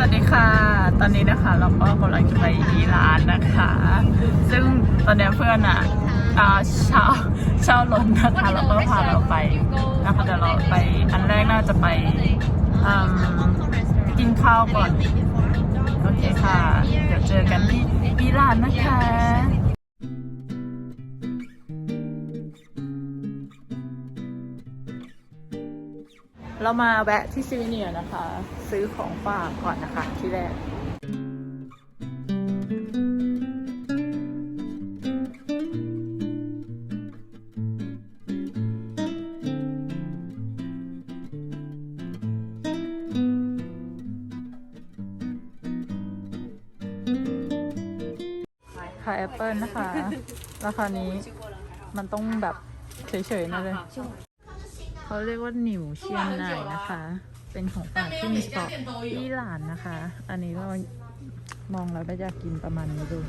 สวัสดีค่ะ ตอนนี้นะคะเราก็กำลังจะไปอีร้านนะคะ ซึ่งตอนนี้เพื่อนอะอ่าเช่าเช่ารถนะคะแล้วก็พาเราไปนะคะเดี๋ยวเราไปอันแรกน่าจะไปอืมกินข้าวก่อน โอเคค่ะ เดี๋ยวเจอกันที่อีร้านนะคะ เรามาแวะที่ซิวเนียนะคะ ซื้อของฝากก่อนนะคะที่แรกขายแอปเปิลนะคะ ราคานี้มันต้องแบบเฉยๆนะเลย เขาเรียกว่าหนิวเชียงนายนะคะ เป็นของฝากที่มีสต็อกที่หลานนะคะ อันนี้เรามองแล้วก็อยากกินประมาณนี้ดู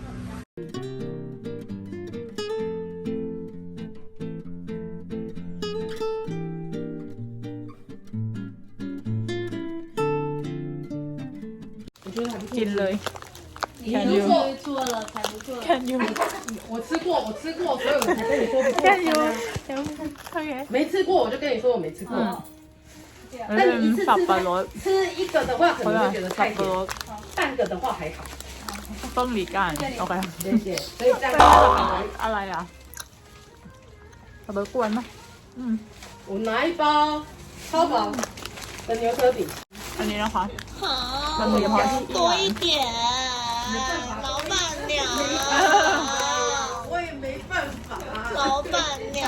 กินเลยแคนยูแคนยูแคนยู 我吃过，所以我才跟你说不错 Can you 吃。 OK 没吃过我就跟你说我没吃过。嗯但你一次 สับ 吃 ปะรด 吃一个的话，可 เขา 能 เรียก 会觉得 สับ 太 ปะร 甜； ด 半个的话还好。 ต้นหลีกันโอเค 谢谢。所以这样 อะไรอ่ะสับปะรดกวนปะอืม 我拿一包超薄的牛舌饼， อันนี้นะคะ 好，มันมีเฉพาะที่ 多一点，老板娘，我也没办法。 老板娘，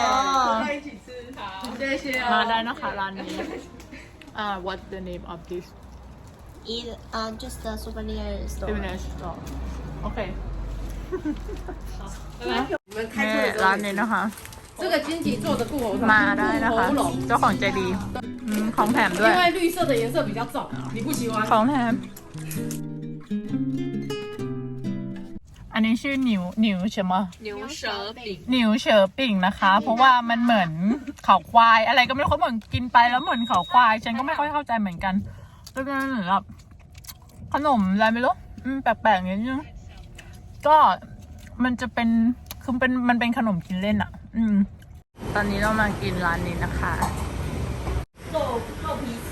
哦在一起吃，好，谢谢 มา 哦。 ได้นะคะร้านนี้อ่า What's the name of this 一啊，just a souvenir store。 souvenir store โอเค 我们开车 นี่ 的时 ร้า 候 น 也 นี้ 是， นะคะ 这个金桔做的固喉糖， มาได้นะคะ 固喉 เจ้าของใจดีอืมของแถมด้วย 因为绿色的颜色比较重，你不喜欢。 ของแถม อันนี้ชื่อหนิวหนิวใช่ไหม 牛舌饼， หนิวเฉอปิ่งนะคะ เพราะว่ามันเหมือนเขาควาย อะไรก็ไม่รู้เขาเหมือนกินไปแล้วเหมือนเขาควาย ฉันก็ไม่ค่อยเข้าใจเหมือนกันแล้วก็เหมือนแบบขนมอะไรไม่รู้อืมแปลกๆนิดนึงก็มันจะเป็นคือเป็นมันเป็นขนมกินเล่นอ่ะ อืม ตอนนี้เรามากินร้านนี้นะคะ 肉肉皮丝。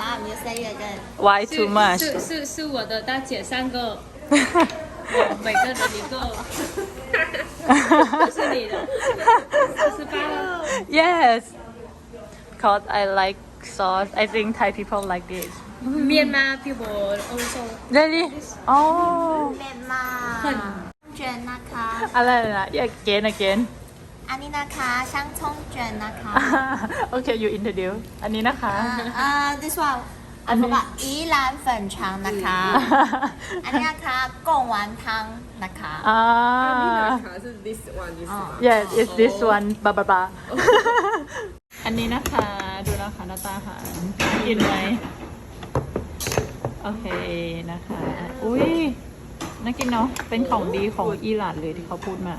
妈，你就 say it again。 Why too much 是是是我的大姐三个， 每个人一个，这是你的，四十八了。 Yes cause I like sauce I think Thai people like this Myanmar people also Really อ๋อ เมียนมาเจนนะคะ อะไรนะ again again อันนี้นะคะช่างช่องเจนนะคะ โอเค you introduce อันนี้นะคะ เอ่อ this one อันนี้ก็อีหลานเฟินชังนะคะ อันนี้นะคะกงหวานทังนะคะ อ่า America, so this one is one yes it's this one บาบาบาอันนี้นะคะ ดูนะคะหน้าตาหารกินไหมโอเคนะคะ อุ้ยน่ากินเนาะเป็นของดีของอีหลานเลยที่เขาพูดมา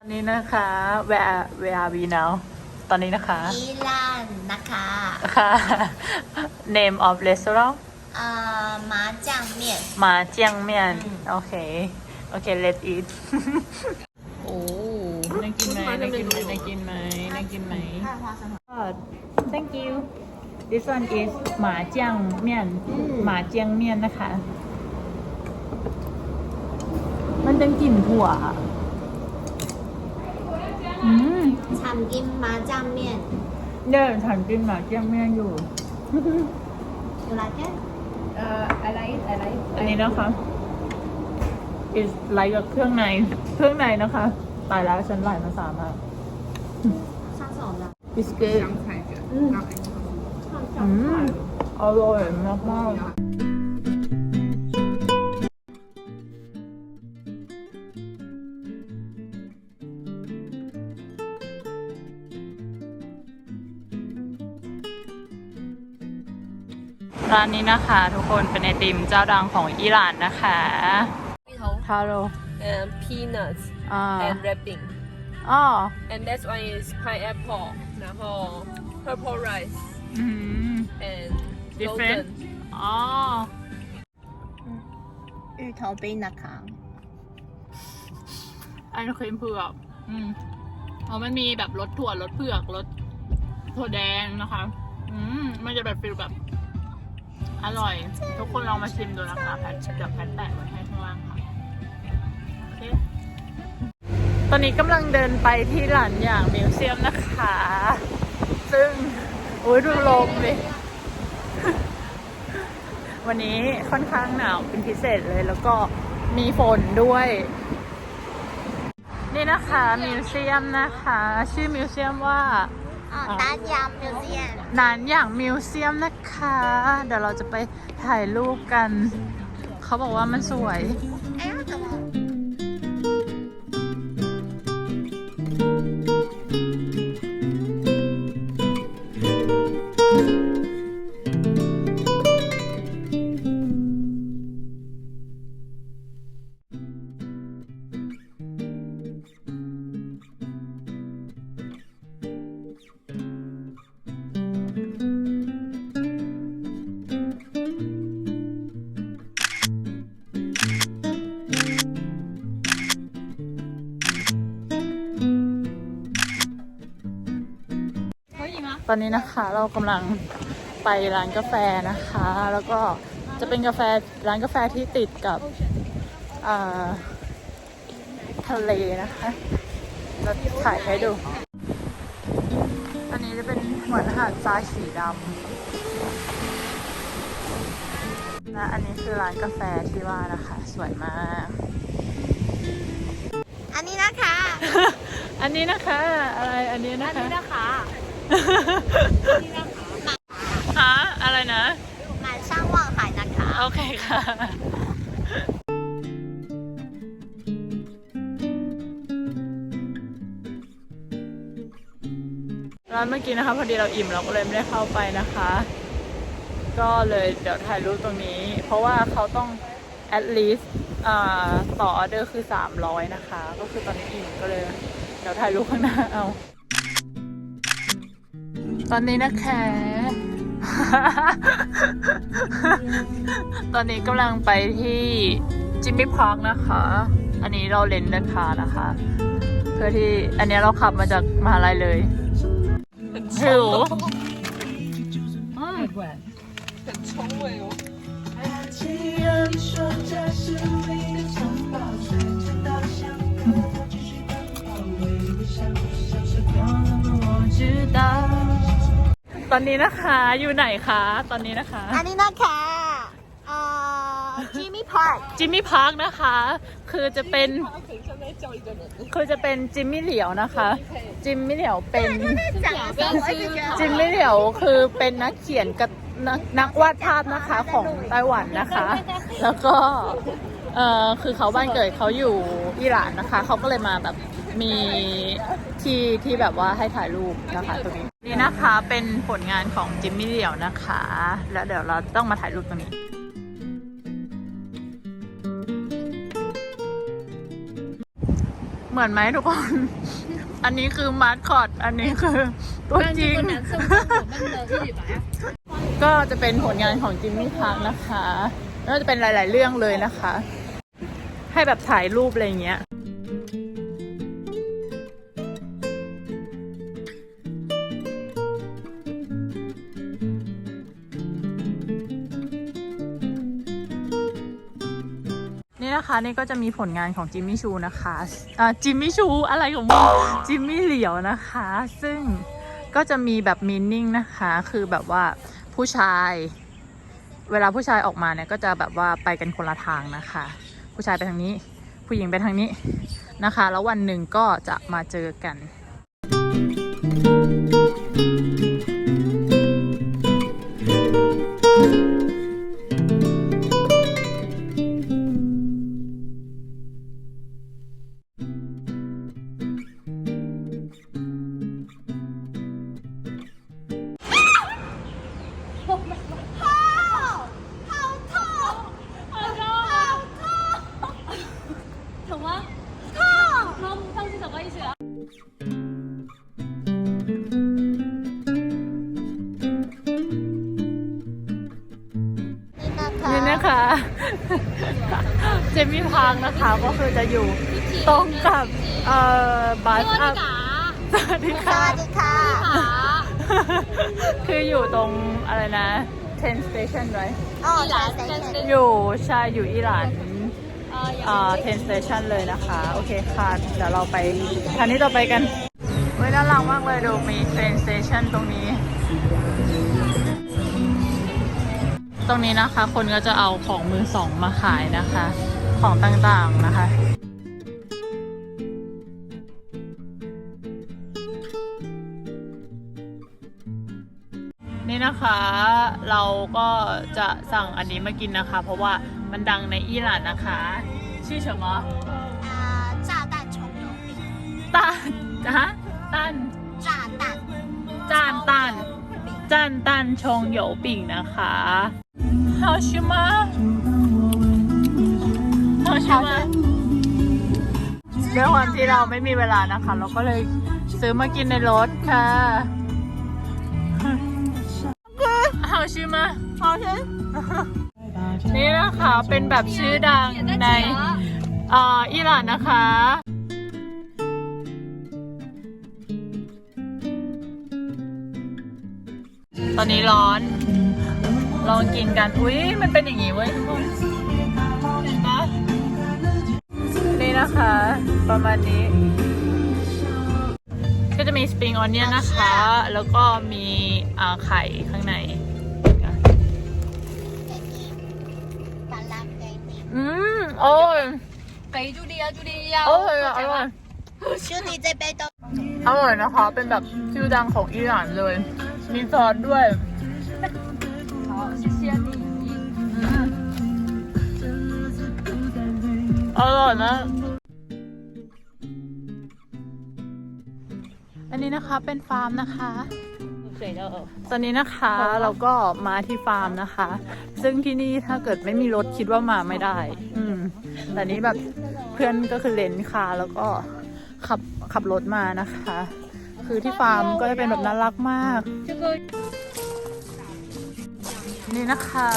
อันนี้นะคะ where where are we now ตอนนี้นะคะ อีลานนะคะค่ะ name of restaurant เอ่อหมาจังเมียนหมาเจียงเมียนโอเค โอเค let's eat โอ้น่ากินไหมน่ากินไหมน่ากินไหมน่ากินไหม thank you this one is หมาเจียงเมียน หมาเจียงเมียนนะคะ มันเป็กลิ่นถั่วอะอืม ฉันกิน麻酱面 เนี่ยฉันกินหมาเจียงเมียนอยู่ you like it 呃，I like it, I like it。 อันนี้นะคะ is like กับเครื่องใน เครื่องในนะคะ ตายแล้วฉันหลายภาษามาก 上手的 บิสกิต 菜卷，嗯， อืมอร่อยมากม ร้านนี้นะคะ ทุกคนเป็นไอติมเจ้าดังของอิหร่านนะคะทาโร่ and peanuts อ่า and wrapping. อ๋อ And that one is pineapple, 然后 purple rice อืม and different golden. อ๋อ 芋头冰นะคะ ไอศครีมเผือก อืมอ๋อมันมีแบบรสถั่วรสเผือกรสถั่วแดงนะคะ อืม มันจะแบบฟิลแบบ อร่อย ทุกคนลองมาชิมดูนะคะแพทเดี๋ยวแพทแปะไว้ให้ข้างล่างค่ะโอเคตอนนี้กำลังเดินไปที่หลานอย่างมิวเซียมนะคะ ซึ่งโอ้ยดูลมเลยวันนี้ค่อนข้างหนาวเป็นพิเศษเลยแล้วก็มีฝนด้วย นี่นะคะมิวเซียมนะคะ ชื่อมิวเซียมว่า ขอานยางมิวเซียมนานย่างมิวเซียมนะคะ เดี๋ยวเราจะไปถ่ายรูปกัน เขาบอกว่ามันสวย อ้าแต่ว่า อนนี้นะคะเรากำลังไปร้านกาแฟนะคะ แล้วก็จะเป็นกาแฟร้านกาแฟที่ติดกับอ่าทะเลนะคะจะถ่ายให้ดู อันนี้จะเป็นเหมือนหาดทรายสีดำและอันนี้คือร้านกาแฟที่ว่านะคะ สวยมาก อันนี้นะคะ อันนี้นะคะ อะไร อันนี้นะคะ อันนี้นะคะ ฮะอะไรนะมาสร้างว่างหายนะคะ โอเคค่ะร้านเมื่อกี้นะคะพอดีเราอิ่มเราก็เลยไม่ได้เข้าไปนะคะ ก็เลยเดี๋ยวถ่ายรูปตรงนี้ เพราะว่าเขาต้อง at least ต่อออเดอร์คือ 300 นะคะ ก็คือตอนนี้อิ่มก็เลย เดี๋ยวถ่ายรูปข้างหน้าเอา ตอนนี้นะคะ ตอนนี้กำลังไปที่จิมมี่พาร์คนะคะ อันนี้เราเลนเดินคานะคะ เพื่อที่อันนี้เราขับมาจากมหาลัยเลยหิวอืม 很冲味哦。 อนนี้นะคะ อยู่ไหนคะ ตอนนี้นะคะอันนี้นะคะจิมมี่พาร์คจิมมี่พาร์คนะคะ คือจะเป็นคือจะเป็นจิมมี่เหลียวนะคะ จิมมี่เหลียวเป็นจิมมี่เหลียวคือเป็นนักเขียนกับนักวาดภาพนะคะของไต้หวันนะคะ แล้วก็เออคือเขาบ้านเกิดเขาอยู่อิหร่านนะคะ เขาก็เลยมาแบบมีที่ที่แบบว่าให้ถ่ายรูปนะคะตรงนี้ นี่นะคะเป็นผลงานของจิมมี่เดี่ยวนะคะ แล้วเดี๋ยวเราต้องมาถ่ายรูปตรงนี้เหมือนไหมทุกคน อันนี้คือมาร์คอร์ดอันนี้คือตัวจริง ก็จะเป็นผลงานของจิมมี่พาร์คนะคะก็จะเป็นหลาย ๆ เรื่องเลยนะคะ ให้แบบถ่ายรูปอะไรเงี้ย นี่นะคะนี่ก็จะมีผลงานของจิมมี่ชูนะคะอ่าจิมมี่ชูอะไรของมึงจิมมี่เหลียวนะคะ ซึ่งก็จะมีแบบมินนิ่งนะคะ คือแบบว่าผู้ชาย เวลาผู้ชายออกมาเนี่ยก็จะแบบว่าไปกันคนละทางนะคะ ผู้ชายไปทางนี้ ผู้หญิงไปทางนี้นะคะ แล้ววันหนึ่งก็จะมาเจอกัน นะคะก็คือจะอยู่ตรงกับเอ่อบัสอัพสวัสดีสค่ะวัสดีค่ะ คืออยู่ตรงอะไรนะ10 station ไว้อ๋อใช่ใช่ใช่อยู่ใช่อยู่อิหร่านอ่า10 station เลยนะคะ โอเคค่ะ เดี๋ยวเราไปคันนี้ต่อไปกันเว้ยน่ารักมากเลยดูมี train station ตรงนี้ ตรงนี้นะคะ คนก็จะเอาของมือสองมาขายนะคะ ของต่างๆนะคะ นี่นะคะ เราก็จะสั่งอันนี้มากินนะคะ เพราะว่ามันดังในอิหร่านนะคะ ชื่อ什么啊炸弹葱油饼ตันฮะตัน 炸弹 จานตันจานตันชงโหยวปิ่งนะคะ好吃吗 เช้าด้วยความที่เราไม่มีเวลานะคะ เราก็เลยซื้อมากินในรถค่ะเอาชื่มาเาชื่นี่นะคะเป็นแบบชื่อดังในอิหร่านนะคะตอนนี้ร้อน ลองกินกัน อุ้ยมันเป็นอย่างนี้เว้ยทุกคน นะคะ ประมาณนี้ ก็จะมีสปริงออนเนียนนะคะ แล้วก็มีไข่ข้างในอืมโอ้ยไก่จุเดียจุเดียโอ้ยอร่อยชื่อนี้จะเปตัวอร่อยนะคะ เป็นแบบชื่อดังของอิหร่านเลย มีซอสด้วยอร่อยนะ อันนี้นะคะเป็นฟาร์มนะคะตอนนี้นะคะเราก็มาที่ฟาร์มนะคะ ซึ่งที่นี่ถ้าเกิดไม่มีรถคิดว่ามาไม่ได้ อืมแต่นี้แบบเพื่อนก็คือเลนคาแล้วก็ขับขับรถมานะคะ คือที่ฟาร์มก็จะเป็นแบบน่ารักมาก นี่นะคะ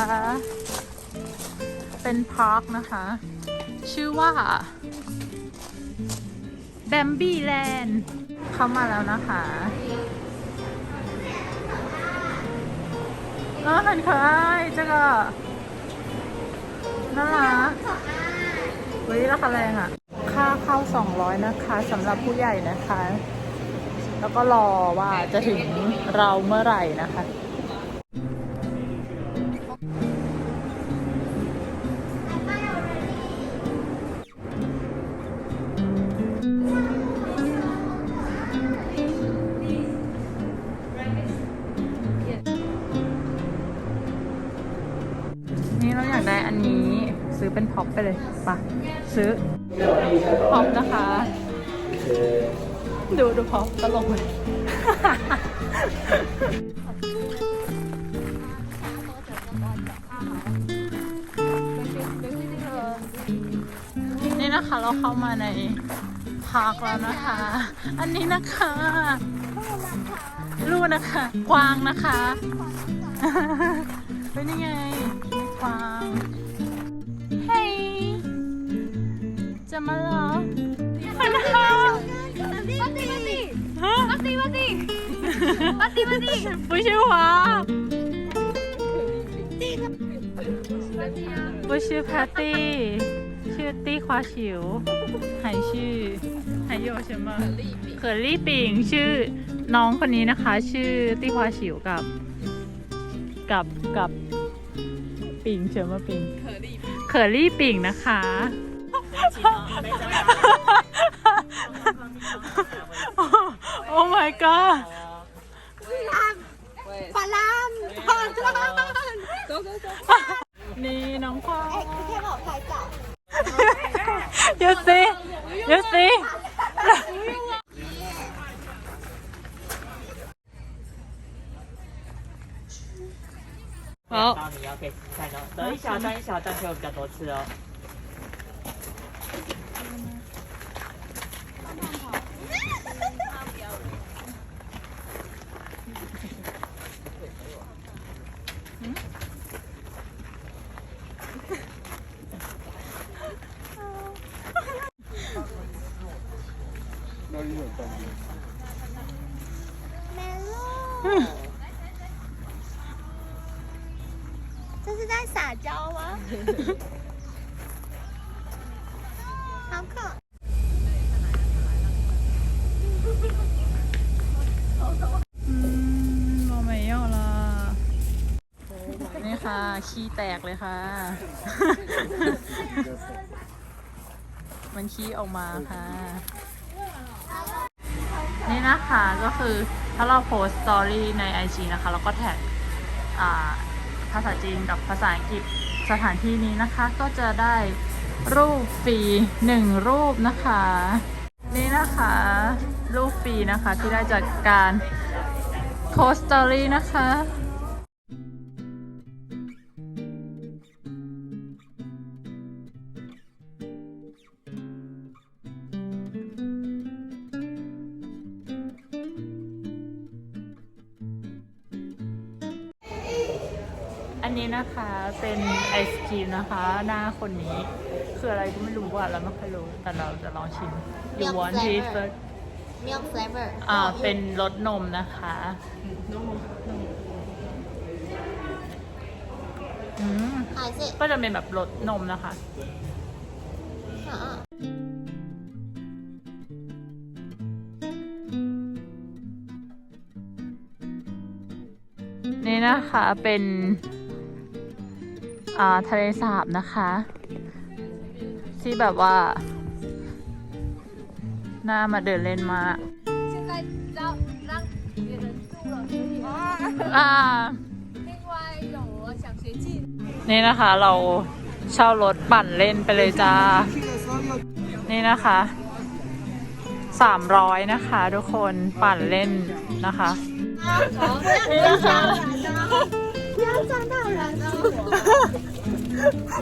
เป็นพาร์คนะคะ ชื่อว่าแบมบี้แลนด์ เข้ามาแล้วนะคะน่ารันคายจ้าก็น่ารักเฮ้ยราคาแรงอะ ค่าเข้าสองร้อยนะคะสำหรับผู้ใหญ่นะคะ แล้วก็รอว่าจะถึงเราเมื่อไหร่นะคะ เป็นพ็อปไปเลยปะซื้อพ็อปนะคะ ดูดูพ็อปตลกเลยนี่นะคะเราเข้ามาในพาร์คแล้วนะคะ อันนี้นะคะลูกนะคะ กวางนะคะ เป็นยังไง กวาง จะมาเหรอนะคะ 巴蒂巴蒂ฮะ 巴蒂巴蒂巴蒂巴蒂， 不是我不是 Patty ชื่อตี้ควาฉิว还ชื่อ还有什么可丽饼ชื่อน้องคนนี้นะคะ ชื่อตี้ควาฉิวกับ กับกับปิงเชื่อว่าปิงเขอรี่ปิ่งนะคะ โอ้ my god 法兰法兰，นี่น้องควา 哎，你可以帮我拍照。 เดี๋ยวสิเดี๋ยวสิ好，包你要可以试看哦，等一小张一小张，可以有比较多次哦。 เมลโล่จะจะได้สอวะเอามอไม่ย่อลนี่ค่ะ ขี้แตกเลยค่ะ มันขี้ออกมาค่ะ คือถ้าเราโพสสตอรี่ใน IG นะคะ แล้วก็แท็กภาษาจีนกับภาษาอังกฤษสถานที่นี้นะคะ ก็จะได้รูปฟรีหนึ่งรูปนะคะ นี่นะคะ รูปฟรีนะคะที่ได้จากการโพสสตอรี่นะคะ เป็นไอศครีมนะคะ หน้าคนนี้ คืออะไรก็ไม่รู้ว่าเราไม่เคยรู้ แต่เราจะลองชิมยูวอนที want this flavor. first milk อ่า เป็นรสนมนะคะนมอืมก็จะเป็นแบบรสนมนะคะนี่นะคะเป็น ทะเลสาบนะคะ ที่แบบว่า หน้ามาเดินเล่นมาอนี่นะคะ เราเช่ารถปั่นเล่นไปเลยจ้า นี่นะคะสามร้อยนะคะ ทุกคนปั่นเล่นนะคะ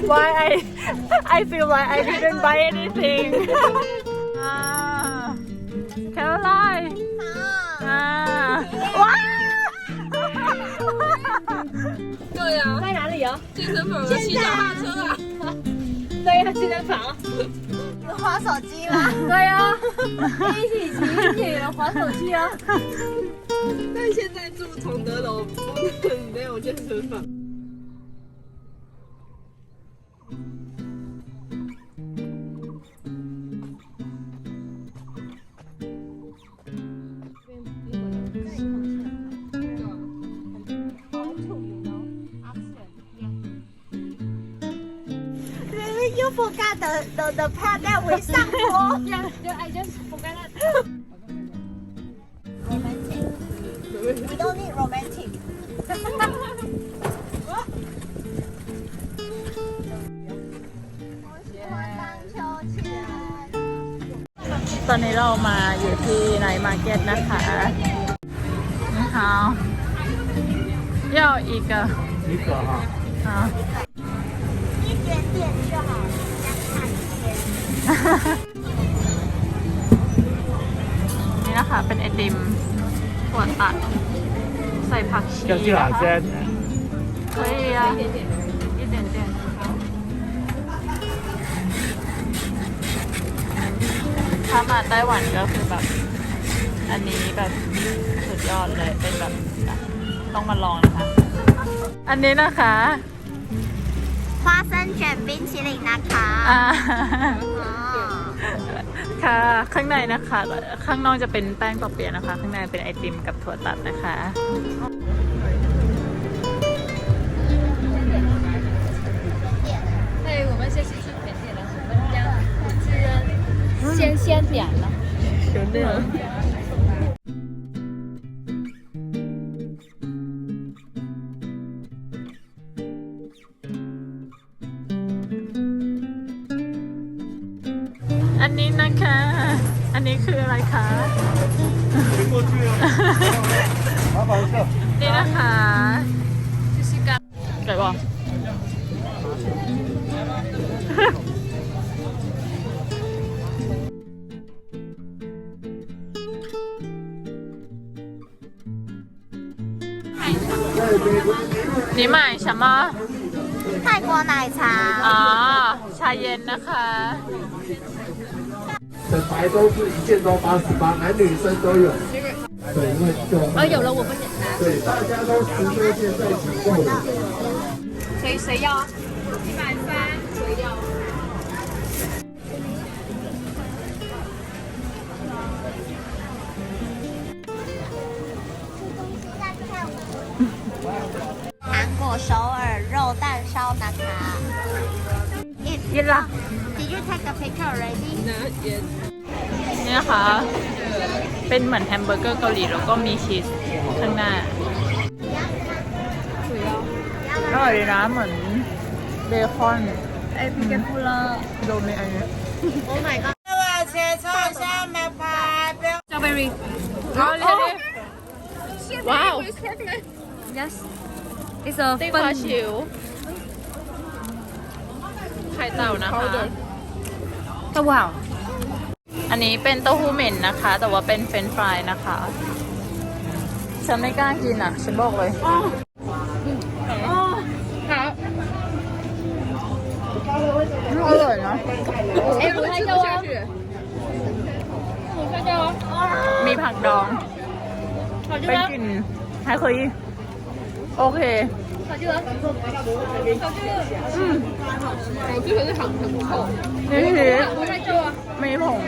Why I I feel like I didn't buy anything. Ah, tell a lie. Ah, 对呀，在哪里呀？健身房，骑啊。对呀，健身房。有滑手机吗？对呀，一起起，一起滑手机啊。但现在住崇德楼，没有健身房。又不干的的的趴在围上坡，就爱就不干了。 romantic. We don't need romantic. ตอนนี้เรามาอยู่ที่ไนท์มาร์เก็ตนะคะนี่ค่ะ要一个一个哈。好一点点就好，看一点。 นี่นะคะ เป็นไอติมถั่วตัด ใส่ผักชี 要去哪 นะคะ 间？可以啊一点点一点点ถ้ามาไต้หวันก็คือแบบ อันนี้แบบสุดยอดเลย เป็นแบบต้องมาลองนะคะ อันนี้นะคะ 花生卷冰淇淋นะคะ อ่า 哦 ค่ะ ข้างในนะคะ ข้างนอกจะเป็นแป้งปอเปียะนะคะ ข้างในเป็นไอติมกับถั่วตัดนะคะ 对，我们先去吃甜点了，我们家自然先先点了。有那 你买什么？泰国奶茶。啊茶叶呢很这白都是一件都八十八男女生都有。对因为有啊有了我们对大家都十多件在直播的谁谁要？一百三？谁要？首尔肉蛋烧นะคะ。 ยินละ Did you take a picture already? นี่นะคะ เป็นเหมือนแฮมเบอร์เกอร์เกาหลีแล้วก็มีชีสข้างหน้าอร่อยดีนะเหมือนเบคอนไอพิกเกฟูล่าโดนไหมอันนี้ Oh my god. เอาเลยดิว้าว Yes. It's a ติ๊กฟ้าชิวไข่เต่านะคะก็ว้าว อันนี้เป็นเต้าหู้เหม็นนะคะ แต่ว่าเป็นเฟรนช์ฟรายนะคะ ฉันไม่กล้ากินอ่ะ ฉันบอกเลยอร่อยนะ 哎，我吃不下去。 มีผักดองไปกิน还可以 โอเค 我这个是很很臭。 นี่คือ 我在这啊。 มีผง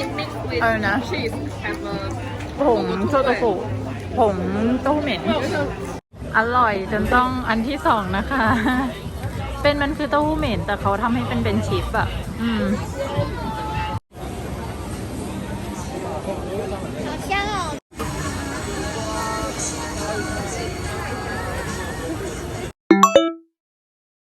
In mix with อะไรนะ cheese have a ผงโซโตฟุผงเต้าหู้เหม็น อร่อยจนต้องอันที่สองนะคะ เป็นมันคือเต้าหู้เหม็นแต่เขาทำให้เป็นเป็นชิปอะอืม